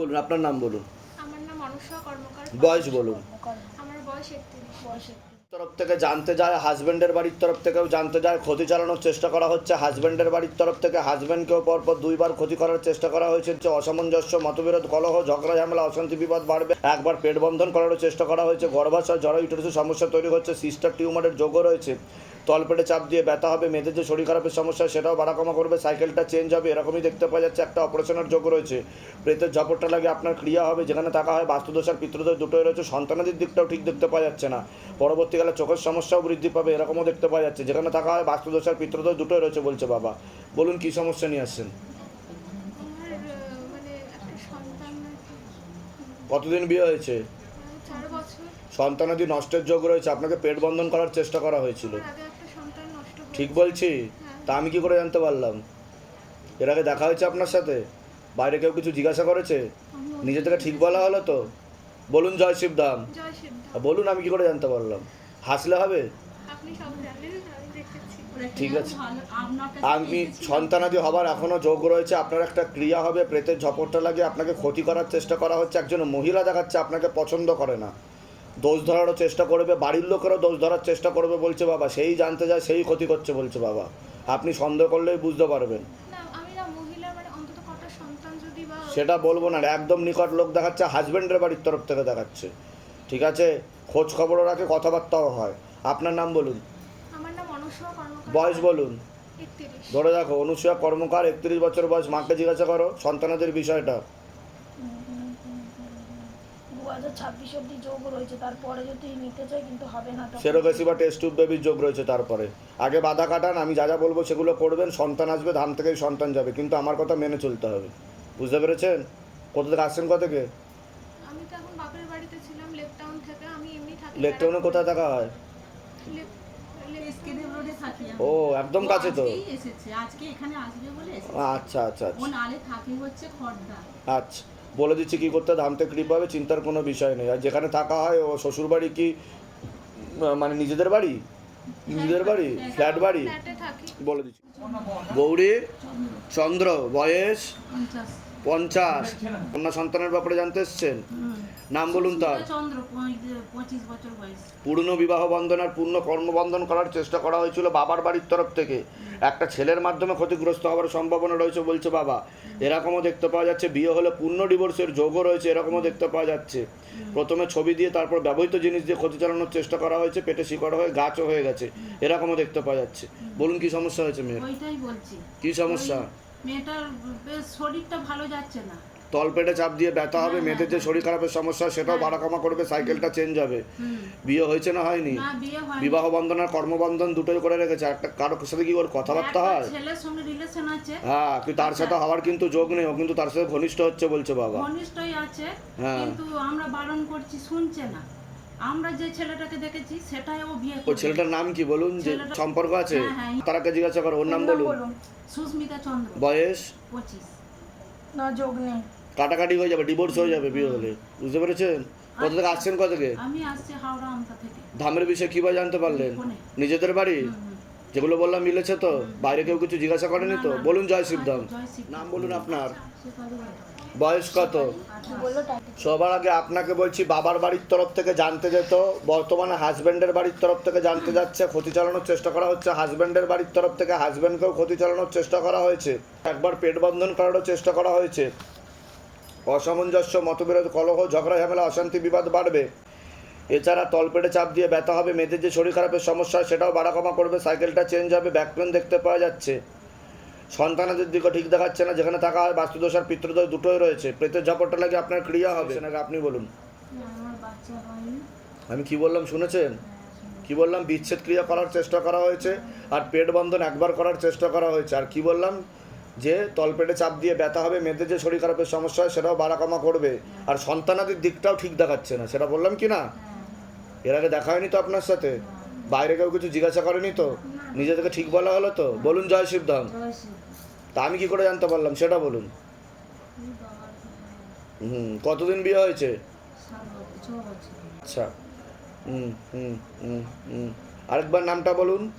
বলুন আপনার নাম বলুন। আমার নাম অনুষা কর্মকার। বয়স বলুন। আমার বয়স একত্রিশ। বয়স তরফ থেকে জানতে যায় হাজবেন্ডের বাড়ির তরফ থেকেও জানতে যায় ক্ষতি চালানোর চেষ্টা করা হচ্ছে। হাজবেন্ডের বাড়ির তরফ থেকে হাজবেন্ডকেও পরপর দুইবার ক্ষতি করার চেষ্টা করা হয়েছে। যে অসামঞ্জস্য মতবিরোধ কলহ ঝগড়া ঝামেলা অশান্তি বিবাদ বাড়বে। একবার পেট বন্ধন করারও চেষ্টা করা হয়েছে। গর্ভাশয় জড় ইউটারাসের সমস্যা তৈরি হচ্ছে। সিস্টার টিউমারের যোগও রয়েছে। তলপেটে চাপ দিয়ে ব্যথা হবে মেয়েদের যে শরীর খারাপের সমস্যা সেটাও বাড়া কমা করবে সাইকেলটা চেঞ্জ হবে এরকমই দেখতে পাওয়া যাচ্ছে একটা অপারেশনের যোগ রয়েছে। প্রেতের ঝপটটা লাগে আপনার ক্রিয়া হবে যেখানে থাকা হয় বাস্তুদোষ আর পিতৃদোষ দুটোই রয়েছে সন্তানাদির দিকটাও ঠিক দেখতে পাওয়া যাচ্ছে না। পরবর্তীকালে চোখের সমস্যাও বৃদ্ধি পাবে এরকমও দেখতে পাওয়া যাচ্ছে যেখানে থাকা হয় বাস্তুদোষ আর পিতৃদোষ দুটোই রয়েছে বলছে বাবা। বলুন কি সমস্যা নিয়ে আসছেন? মানে কতদিন বিয়ে হয়েছে? সন্তানাদি নষ্টের যোগ রয়েছে আপনাকে পেট বন্ধন করার চেষ্টা করা হয়েছিল আমার আগে একটা সন্তান নষ্ট হয়েছে। ঠিক বলছি? তা আমি কি করে জানতে পারলাম? এর আগে দেখা হয়েছে আপনার সাথে? বাইরে কেউ কিছু জিজ্ঞাসা করেছে? নিজে থেকে ঠিক বলা হলো তো? বলুন জয় শিবধাম বলুন আমি কি করে জানতে পারলাম? হাসলে হবে? ঠিক আছে। আমি সন্তানাদি হবার এখনও যোগ রয়েছে। আপনার একটা ক্রিয়া হবে প্রেতের ঝপটটা লাগে আপনাকে ক্ষতি করার চেষ্টা করা হচ্ছে। একজন মহিলা দেখাচ্ছে আপনাকে পছন্দ করে না। দোষ ধরারও চেষ্টা করবে বাড়ির লোকেরও দোষ ধরার চেষ্টা করবে বলছে বাবা সেই জানতে যায় সেই ক্ষতি করছে বলছে বাবা। আপনি সন্দেহ করলেই বুঝতে পারবেন। মানে সেটা বলব না একদম নিকট লোক দেখাচ্ছে হাজব্যান্ডের বাড়ির তরফ থেকে দেখাচ্ছে। ঠিক আছে? খোঁজ খবরও রাখে কথাবার্তাও হয়। আপনার নাম বলুন। বয়স বলুন। ধরে দেখো অনুসূয়া কর্মকার একত্রিশ বছর বয়স মাকে জিজ্ঞাসা করো সন্তানাদের বিষয়টা। হাজার ছাব্বিশ অব্দি যোগ রয়েছে তারপরে যদি নিতে চাই কিন্তু হবে না সেরোগেসি বা টেস্ট টিউব বেবির যোগ রয়েছে তারপরে। আগে বাধা কাটান আমি যা যা বলব সেগুলো করবেন সন্তান আসবে ধান থেকেই সন্তান যাবে কিন্তু আমার কথা মেনে চলতে হবে। বুঝতে পেরেছেন? কোথা থেকে আসছেন কোথা থেকে? আমি তো এখন বাপের বাড়িতে ছিলাম লেক টাউন থেকে আমি এমনি থাকি লেকটাউনে কোথায় থাকা হয়। ও একদম কাছে তো? আজকেই আজকে এখানে আসবে বলে এসেছে। আচ্ছা আচ্ছা ও আচ্ছা নালে থাকি হচ্ছে খড়দা। আচ্ছা। বলে দিচ্ছি কী করতে ক্লিপ হবে চিন্তার কোনো বিষয় নেই। আর যেখানে থাকা হয় ও শ্বশুর বাড়ি কি মানে নিজেদের বাড়ি? নিজেদের বাড়ি? ফ্ল্যাট বাড়ি? বলে দিচ্ছি। গৌরী চন্দ্র বয়স পঞ্চাশ। কন্যা সন্তানের ব্যাপারে জানতে এসছেন? নাম বলুন তার। পঁচিশ বছর বয়স। পূর্ণ বিবাহ বন্ধন আর পূর্ণ কর্মবন্ধন করার চেষ্টা করা হয়েছিল বাবার বাড়ির তরফ থেকে। একটা ছেলের মাধ্যমে ক্ষতিগ্রস্ত হওয়ার সম্ভাবনা রয়েছে বলছে বাবা। এরকমও দেখতে পাওয়া যাচ্ছে বিয়ে হলে পূর্ণ ডিভোর্সের যোগও রয়েছে এরকমও দেখতে পাওয়া যাচ্ছে। প্রথমে ছবি দিয়ে তারপর ব্যবহৃত জিনিস দিয়ে ক্ষতি চালানোর চেষ্টা করা হয়েছে পেটে শিকড় হয়ে গাছও হয়ে গেছে এরকমও দেখতে পাওয়া যাচ্ছে। বলুন কি সমস্যা হয়েছে মেয়ের? ওইটাই বলছি। কি সমস্যা? মেয়েটার শরীরটা ভালো যাচ্ছে না। তলপেটে চাপ দিয়ে ব্যথা হবে মেয়েদের যে শরীর খারাপের সমস্যা সেটাও বাড়া কমা করবে সাইকেলটা চেঞ্জ হবে। বিয়ে হয়েছে না হয়নি? না বিয়ে হয় বিবাহ বন্ধন আর কর্মবন্ধন দুটোই করে রেখেছে। একটা কারোর সাথে কি ওর কথাবার্তা হয়? ছেলের সঙ্গে রিলেশন আছে। হ্যাঁ কিন্তু তার সাথে হওয়ার কিন্তু যোগ নেই ও কিন্তু তার সাথে ঘনিষ্ঠ হচ্ছে বলছে বাবা। ঘনিষ্ঠই আছে হ্যাঁ। কিন্তু আমরা বারণ করছি শুনছে না। আমরা যে ছেলেটাকে দেখেছি সেটাই ও বিয়ে ওই ছেলেটার নাম কি বলুন? যে সম্পর্ক আছে? হ্যাঁ, হ্যাঁ। তারাকে জিজ্ঞাসা করো ওর নাম বলুন। সুস্মিতা চন্দ্র। বয়স? পঁচিশ। না যোগ নেই। কাটাকাটি হয়ে যাবে ডিভোর্স হয়ে যাবে বিয়ে হলে। বুঝতে পেরেছেন? কোথা থেকে আসছেন কোথা থেকে? ধামের বিষয়ে কীভাবে জানতে পারলেন? নিজেদের বাড়ি। যেগুলো বললাম মিলেছে তো? বাইরে কেউ কিছু জিজ্ঞাসা করেনি তো। বলুন জয় শিবধাম। নাম বলুন আপনার। বয়স কত? সবার আগে আপনাকে বলছি বাবার বাড়ির তরফ থেকে জানতে যেত। বর্তমানে হাজব্যান্ডের বাড়ির তরফ থেকে জানতে যাচ্ছে ক্ষতি চালানোর চেষ্টা করা হচ্ছে। হাজব্যান্ডের বাড়ির তরফ থেকে হাজব্যান্ডকেও ক্ষতি চালানোর চেষ্টা করা হয়েছে। একবার পেট বন্ধন করারও চেষ্টা করা হয়েছে। অসামঞ্জস্য মতবিরোধ কলহ ঝগড়া ঝামেলা অশান্তি বিবাদ বাড়বে। এছাড়া তলপেটে চাপ দিয়ে ব্যথা হবে মেয়েদের যে শরীর খারাপের সমস্যা সেটাও বাড়া কমা করবে সাইকেলটা চেঞ্জ হবে ব্যাক পেন দেখতে পাওয়া যাচ্ছে। সন্তানাদের দিকে ঠিক দেখাচ্ছে না যেখানে থাকা হয় বাস্তুদোষ আর পিতৃদোষ দুটোই রয়েছে। প্রেতের ঝাপটটা লাগে আপনার ক্রিয়া হবে? সেটাকে আপনি বলুন। আমার বাচ্চা হয়নি। আমি কি বললাম শুনেছেন? কি বললাম? বিচ্ছেদ ক্রিয়া করার চেষ্টা করা হয়েছে আর পেট বন্ধন একবার করার চেষ্টা করা হয়েছে। আর কি বললাম? যে তলপেটে চাপ দিয়ে ব্যথা হবে মেয়েদের যে শরীর খারাপের সমস্যা হয় সেটাও বাড়া কমা করবে আর সন্তানাদের দিকটাও ঠিক দেখাচ্ছে না। সেটা বললাম কি না? এর আগে দেখা হয়নি তো আপনার সাথে? বাইরে কেউ কিছু জিজ্ঞাসা করেনি তো? নিজে থেকে ঠিক বলা হলো তো? বলুন জয় শিবধাম তা আমি কি করে জানতে পারলাম? সেটা বলুন। হুম কতদিন বিয়ে হয়েছে? আচ্ছা। হুম হুম হুম হুম। আরেকবার নামটা বলুন।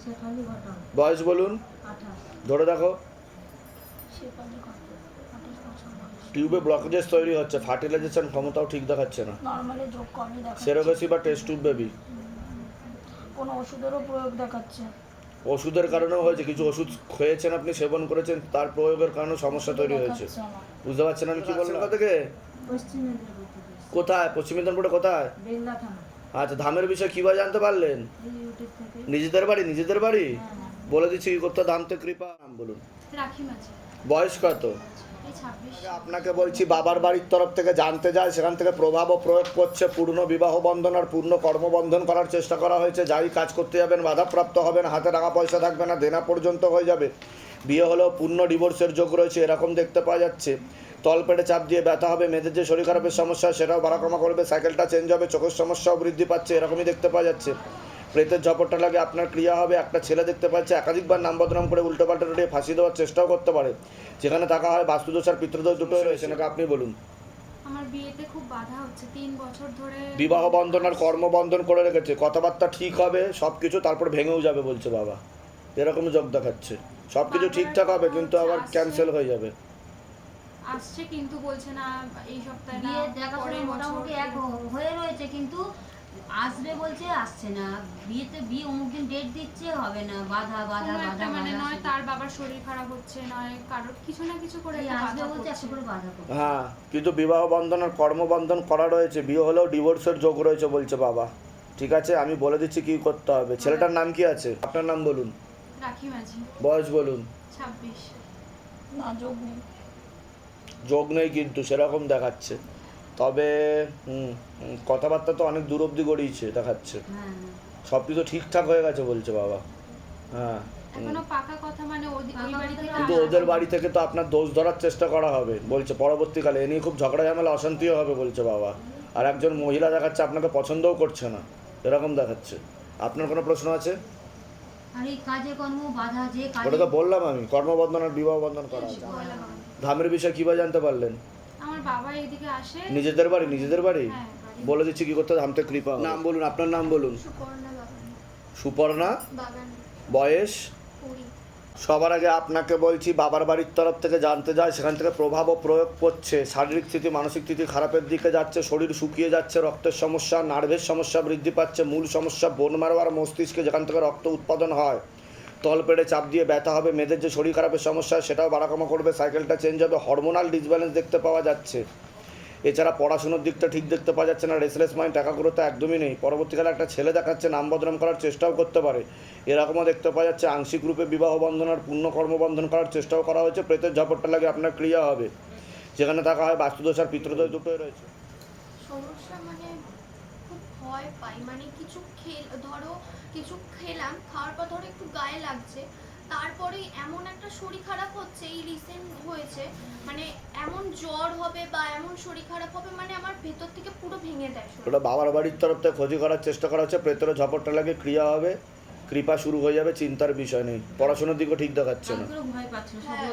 বয়স বলুন। ধরে দেখো সে কাজে করতো আঠাশ বছর বয়স টিউবে ব্লকেজেস তৈরি হচ্ছে ফার্টিলাইজেশন ক্ষমতাও ঠিক দেখাচ্ছে না। নর্মালি যোগ কমই দেখাচ্ছে। সেরোগেসি বা টেস্ট টিউব বেবি কোনো ওষুধেরও প্রয়োগ দেখাচ্ছে। ওষুধের কারণেও হয়েছে কিছু ওষুধ খেয়েছেন আপনি সেবন করেছেন তার প্রয়োগের কারণে সমস্যা তৈরি হয়েছে। বুঝতে পারছেন আমি কি বললাম? থেকে? কোথায়? পশ্চিম মেদিনীপুরে কোথায়? আচ্ছা ধামের বিষয়ে কীভাবে জানতে পারলেন? ইউটিউব থেকে। নিজেদের বাড়ি? নিজেদের বাড়ি? হ্যাঁ হ্যাঁ। বলে দিচ্ছি কি করতে ধামতে কৃপা। নাম বলুন। রাখি মাঝি বয়স কত? আপনাকে বলছি বাবার বাড়ির তরফ থেকে জানতে যায় সেখান থেকে প্রভাব ও প্রয়োগ করছে পূর্ণ বিবাহ বন্ধন আর পূর্ণ কর্মবন্ধন করার চেষ্টা করা হয়েছে। যাই কাজ করতে যাবেন বাধাপ্রাপ্ত হবেন হাতে টাকা পয়সা থাকবে না দেনা পর্যন্ত হয়ে যাবে। বিয়ে হলেও পূর্ণ ডিভোর্সের যোগ রয়েছে এরকম দেখতে পাওয়া যাচ্ছে। তলপেটে চাপ দিয়ে ব্যথা হবে মেয়েদের যে শরীর খারাপের সমস্যা সেটাও বাড়াকমা করবে সাইকেলটা চেঞ্জ হবে চোখের সমস্যাও বৃদ্ধি পাচ্ছে এরকমই দেখতে পাওয়া যাচ্ছে। প্রেতের ঝপটটা লাগে আপনার ক্রিয়া হবে একটা ছেলে দেখতে পাচ্ছে একাধিকবার নাম বদনাম করে উল্টোপাল্টা রটিয়ে ফাঁসি দেওয়ার চেষ্টাও করতে পারে। যেখানে থাকা হয় বাস্তুদোষ আর পিতৃদোষ দুটোই রয়েছে নাকি আপনি বলুন। আমার বিয়েতে খুব বাধা হচ্ছে তিন বছর ধরে বিবাহ বন্ধন আর কর্মবন্ধন করে রেখেছে কথাবার্তা ঠিক হবে সব কিছু তারপর ভেঙেও যাবে বলছে বাবা। এরকম যোগ দেখাচ্ছে। সব কিছু ঠিকঠাক হবে কিন্তু আবার ক্যান্সেল হয়ে যাবে। আসছে কিন্তু বলছে না এই সপ্তাহে না বিয়ে দেখাশোনা মোটামুটি এক হয়ে রয়েছে কিন্তু আসবে বলছে আসছে না। বিয়েতে বিয়ে অমুক দিন ডেট দিচ্ছে হবে না বাধা বাধা বাধা মানে নয় তার বাবার শরীর খারাপ হচ্ছে নয় কারোর কিছু না কিছু করে আসবে বলছে। একশো করে বাধা হ্যাঁ কিন্তু বিবাহ বন্ধন আর কর্মবন্ধন করা রয়েছে বিয়ে হলেও ডিভোর্সের যোগ রয়েছে বলছে বাবা। ঠিক আছে আমি বলে দিচ্ছি কি করতে হবে। ছেলেটার নাম কি আছে? আপনার নাম বলুন। রাখি মাঝি। বয়স বলুন। ছাব্বিশ। না যোগ নেই। যোগ নেই কিন্তু সেরকম দেখাচ্ছে। তবে হুম, কথাবার্তা তো অনেক দূর অব্দি গড়িয়েছে দেখাচ্ছে হ্যাঁ সব কিছু ঠিকঠাক হয়ে গেছে বলছে বাবা। হ্যাঁ মানে কিন্তু ওদের বাড়ি থেকে তো আপনার দোষ ধরার চেষ্টা করা হবে বলছে পরবর্তীকালে। এ নিয়ে খুব ঝগড়া ঝামেলা অশান্তিও হবে বলছে বাবা। আর একজন মহিলা দেখাচ্ছে আপনাকে পছন্দও করছে না। এরকম দেখাচ্ছে। আপনার কোনো প্রশ্ন আছে? ওটা তো বললাম আমি কর্মবন্ধন আর বিবাহ বন্ধন করা ধামের বিষয়ে কীভাবে জানতে পারলেন? আমার বাবা এদিকে আসে। নিজেদের বাড়ি নিজেদের বাড়ি? হ্যাঁ বলে দিচ্ছি কি করতে ধামতে কৃপা। নাম বলুন আপনার নাম বলুন। সুপর্ণা বাগান। বয়স? সবার আগে আপনাকে বলছি বাবার বাড়ির তরফ থেকে জানতে যায় সেখান থেকে প্রভাব ও প্রয়োগ করছে শারীরিক স্থিতি মানসিক স্থিতি খারাপের দিকে যাচ্ছে শরীর শুকিয়ে যাচ্ছে রক্তের সমস্যা নার্ভের সমস্যা বৃদ্ধি পাচ্ছে মূল সমস্যা বোন মারো আর মস্তিষ্কে যেখান থেকে রক্ত উৎপাদন হয়। তলপেটে চাপ দিয়ে ব্যথা হবে, মেয়েদের যে শরীর খারাপের সমস্যা সেটাও বাড়াকমা করবে, সাইকেলটা চেঞ্জ হবে হরমোনাল ডিসব্যালেন্স দেখতে পাওয়া যাচ্ছে। এছাড়া পড়াশোনার দিকটা ঠিক দেখতে পাওয়া যাচ্ছে না রেসলেস মাইন্ড একাগ্রতা একদমই নেই। পরবর্তীকালে একটা ছেলে দেখাচ্ছে, নাম বদনাম করার চেষ্টাও করতে পারে। এরকমও দেখতে পাওয়া যাচ্ছে, আংশিক রূপে বিবাহ বন্ধন আর পূর্ণ কর্মবন্ধন করার চেষ্টাও করা হয়েছে প্রেতের ঝপটটা লাগে আপনার ক্রিয়া হবে। যেখানে থাকা হয় বাস্তুদোষ আর পিতৃদোষ দুটোই রয়েছে। সমস্যা মানে ভয় পাই। মানে কিছু খেল ধরো কিছু খেলাম খাওয়ার পর ধরো একটু গায়ে লাগছে তারপরে এমন একটা শরীর খারাপ হচ্ছে এই রিসেন্ট হয়েছে মানে এমন জ্বর হবে বা এমন শরীর খারাপ হবে মানে আমার ভেতর থেকে পুরো ভেঙে দেয় ওটা বাবার বাড়ির তরফ থেকে ক্ষতি করার চেষ্টা করা হচ্ছে প্রেতের ঝপটটা লাগে ক্রিয়া হবে কৃপা শুরু হয়ে যাবে চিন্তার বিষয় নেই। পড়াশোনার দিকও ঠিক দেখাচ্ছে না। হ্যাঁ।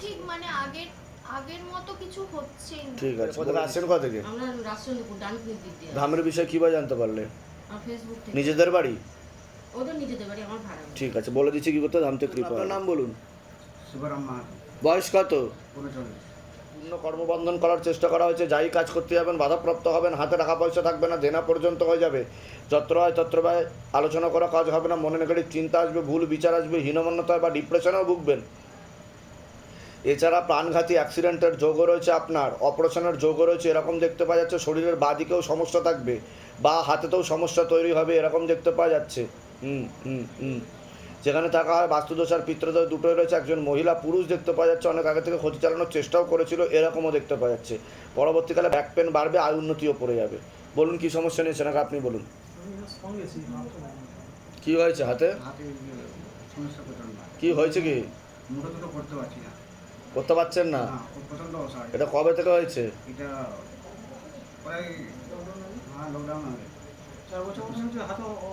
ঠিক মানে আগের আগের মতো কিছু হচ্ছেই না। ঠিক আছে। কোথায় আসছেন কোথা থেকে আমরা রাজচন্দ্রপুর ডানকুনির দিক দিয়ে ধামের বিষয়ে কীভাবে জানতে পারলে? ফেসবুক থেকে। নিজেদের বাড়ি? ওদের নিজেদের বাড়ি আমার ভাড়া ঠিক আছে বলে দিচ্ছি কি করতে? ধামতে কৃপা। আপনার নাম বলুন। শিবরাম মাহাতো। বয়স কত? পূর্ণ কর্মবন্ধন করার চেষ্টা করা হয়েছে। যাই কাজ করতে যাবেন বাধাপ্রাপ্ত হবেন হাতে টাকা পয়সা থাকবে না দেনা পর্যন্ত হয়ে যাবে। যত্র হয় তত্র আলোচনা করা কাজ হবে না মনে নেগেটিভ চিন্তা আসবে ভুল বিচার আসবে হীনমন্যতা বা ডিপ্রেশনেও ভুগবেন। এছাড়া প্রাণঘাতী অ্যাক্সিডেন্টের যোগও রয়েছে আপনার অপারেশনের যোগও রয়েছে এরকম দেখতে পাওয়া যাচ্ছে শরীরের বাদিকেও সমস্যা থাকবে বা হাতেতেও সমস্যা তৈরি হবে এরকম দেখতে পাওয়া যাচ্ছে। হুম হুম হুম। যেখানে থাকা হয় বাস্তুদোষ আর পিতৃদোষ দুটোই রয়েছে একজন মহিলা পুরুষ দেখতে পাওয়া যাচ্ছে অনেক আগে থেকে ক্ষতি চালানোর চেষ্টাও করেছিল এরকমও দেখতে পাওয়া যাচ্ছে। পরবর্তীকালে ব্যাক পেন বাড়বে আর উন্নতিও পড়ে যাবে। বলুন কি সমস্যা নিয়েছে নাকি আপনি বলুন। কি হয়েছে হাতে? কি হয়েছে কি? করতে পারছি না। করতে পারছেন না? এটা কবে থেকে হয়েছে? এটা প্রায় হ্যাঁ লকডাউন আগে চার বছর বছর হচ্ছে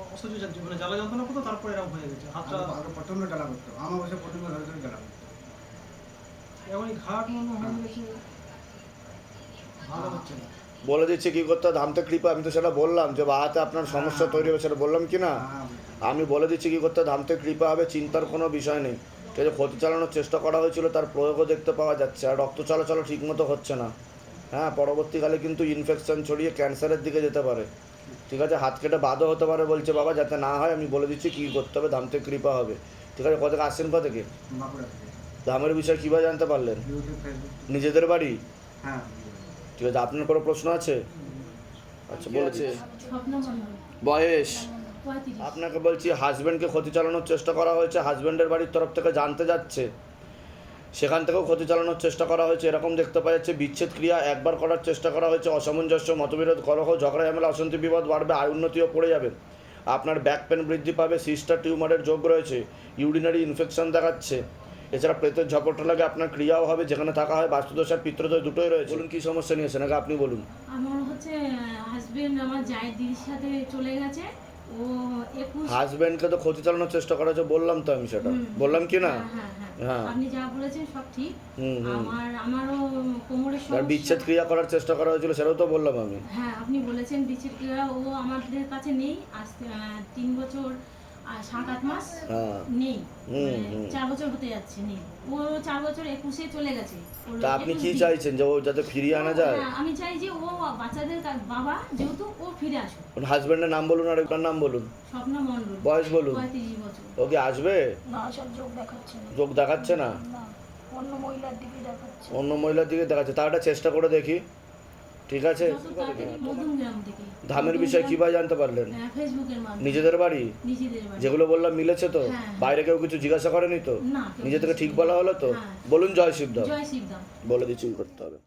অসহ্য যাচ্ছে মানে জ্বালা যন্ত্রণা করতো তারপর এরকম হয়ে গেছে। হাতটা আগে- আগে জ্বালা করতো। আমার বসে প্রচণ্ড ধরে ধরে জ্বালা করতো। এমন ঘাট মনে হয়ে গেছে ভালো হচ্ছে না। বলে দিচ্ছি কি করতে ধামতে কৃপা আমি তো সেটা বললাম যে বা হাতে আপনার সমস্যা তৈরি হবে সেটা বললাম কি না? হ্যাঁ আমি বলে দিচ্ছি কি করতে ধামতে কৃপা হবে চিন্তার কোনো বিষয় নেই। যে ক্ষতি চালানোর চেষ্টা করা হয়েছিল তার প্রয়োগও দেখতে পাওয়া যাচ্ছে। আর রক্ত চলাচলও ঠিকমতো হচ্ছে না। হ্যাঁ পরবর্তীকালে কিন্তু ইনফেকশন ছড়িয়ে ক্যান্সারের দিকে যেতে পারে। ঠিক আছে হাত কেটে বাদও হতে পারে বলছে বাবা যাতে না হয় আমি বলে দিচ্ছি কী করতে হবে ধাম থেকে কৃপা হবে। ঠিক আছে কত আসছেন কত থেকে? ধামের বিষয়ে কীভাবে জানতে পারলেন? নিজেদের বাড়ি? হ্যাঁ। ঠিক আছে আপনার কোনো প্রশ্ন আছে? আচ্ছা বলেছে। বয়স আপনাকে বলছি হাজব্যান্ডকে ক্ষতি চালানোর চেষ্টা করা হয়েছে হাজব্যান্ডের বাড়ির তরফ থেকে জানতে যাচ্ছে। সেখান থেকেও ক্ষতি চালানোর চেষ্টা করা হয়েছে এরকম দেখতে পাওয়া যাচ্ছে বিচ্ছেদ ক্রিয়া একবার করার চেষ্টা করা হয়েছে অসামঞ্জস্য মতবিরোধ কলহ ঝগড়া ঝামেলা অশান্তি বিপদ বাড়বে আয় উন্নতিও পড়ে যাবে। আপনার ব্যাক পেন বৃদ্ধি পাবে সিস্টার টিউমারের যোগ রয়েছে ইউরিনারি ইনফেকশন দেখাচ্ছে। এছাড়া প্রেতের ঝপটা লাগে আপনার ক্রিয়াও হবে যেখানে থাকা হয় বাস্তুদোষ আর পিত্রদোষ দুটোই রয়েছে। বলুন কী সমস্যা নিয়েছেন? আগে আপনি বলুন। আমার হচ্ছে হাজবেন্ড আমার জায়ের দিদির সাথে চলে গেছে। একুশ তো ক্ষতি চালানোর চেষ্টা করা হয়েছে বললাম তো আমি সেটা। বললাম কি না? হ্যাঁ হ্যাঁ হ্যাঁ। আপনি যা বলেছেন সব ঠিক। আমার আমারও কোমরের সমস্যা। বিচ্ছেদ ক্রিয়া করার চেষ্টা করা হয়েছিল সেটাও তো বললাম আমি। হ্যাঁ আপনি বলেছেন বিচ্ছেদ ক্রিয়া ও আমাদের কাছে নেই। আজ তিন বছর আর সাত আট মাস হ্যাঁ। নেই। মানে হুম। চার বছর হতে যাচ্ছে নেই। ও চার বছর একুশে চলে গেছে। তা আপনি 21 কি চাইছেন যে ও যাতে ফিরিয়ে আনা যায়? আমি চাই যে ও বাচ্চাদের বাবা যেহেতু ও ফিরে আসুক। হাজবেন্ডের নাম বলুন আর একটার নাম বলুন? স্বপ্ন মণ্ডল। বয়স বলুন। ও কি আসবে? না সব যোগ দেখাচ্ছে না। চোখ দেখাচ্ছে না? না অন্য মহিলার দিকে দেখাচ্ছে। অন্য মহিলার দিকে দেখাচ্ছে। তা একটা চেষ্টা করে দেখি। ঠিক আছে? ধামের বিষয়ে কীভাবে জানতে পারলেন? নিজেদের বাড়ি? যেগুলো বললাম মিলেছে তো। বাইরে কেউ কিছু জিজ্ঞাসা করেনি তো? নিজে থেকে ঠিক বলা হলো তো? হ্যাঁ। বলুন জয় সিদ্ধ বলে দিচ্ছি করতে হবে?